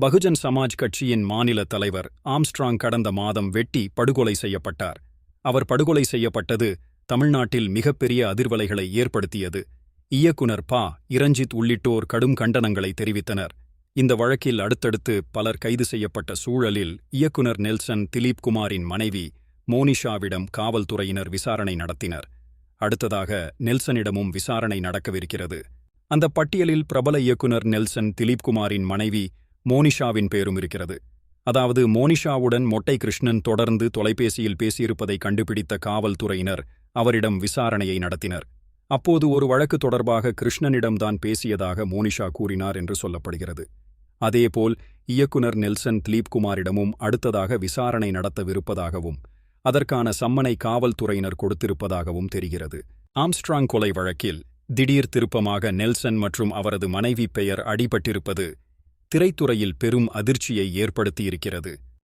பகுஜன் சமாஜ் கட்சியின் மாநில தலைவர் ஆம்ஸ்ட்ராங் கடந்த மாதம் வெட்டி படுகொலை செய்யப்பட்டார். அவர் படுகொலை செய்யப்பட்டது தமிழ்நாட்டில் மிகப்பெரிய அதிர்வலைகளை ஏற்படுத்தியது. இயக்குனர் பா. இரஞ்சித் உள்ளிட்டோர் கடும் கண்டனங்களை தெரிவித்தனர். இந்த வழக்கில் அடுத்தடுத்து பலர் கைது செய்யப்பட்ட சூழலில் இயக்குனர் நெல்சன் திலீப் குமாரின் மனைவி மோனிஷாவிடம் காவல்துறையினர் விசாரணை நடத்தினர். அடுத்ததாக நெல்சனிடமும் விசாரணை நடக்கவிருக்கிறது. அந்த பட்டியலில் பிரபல இயக்குனர் நெல்சன் திலீப் குமாரின் மனைவி மோனிஷாவின் பேரும் இருக்கிறது. அதாவது மோனிஷாவுடன் மொட்டை கிருஷ்ணன் தொடர்ந்து தொலைபேசியில் பேசியிருப்பதை கண்டுபிடித்த காவல்துறையினர் அவரிடம் விசாரணையை நடத்தினர். அப்போது ஒரு வழக்கு தொடர்பாக கிருஷ்ணனிடம்தான் பேசியதாக மோனிஷா கூறினார் என்று சொல்லப்படுகிறது. அதேபோல் இயக்குனர் நெல்சன் திலீப்குமாரிடமும் அடுத்ததாக விசாரணை நடத்தவிருப்பதாகவும் அதற்கான சம்மனை காவல்துறையினர் கொடுத்திருப்பதாகவும் தெரிகிறது. ஆம்ஸ்ட்ராங் கொலை வழக்கில் திடீர் திருப்பமாக நெல்சன் மற்றும் அவரது மனைவி பெயர் அடிபட்டிருப்பது திரைத்துறையில் பெரும் அதிர்ச்சியை ஏற்படுத்தியிருக்கிறது.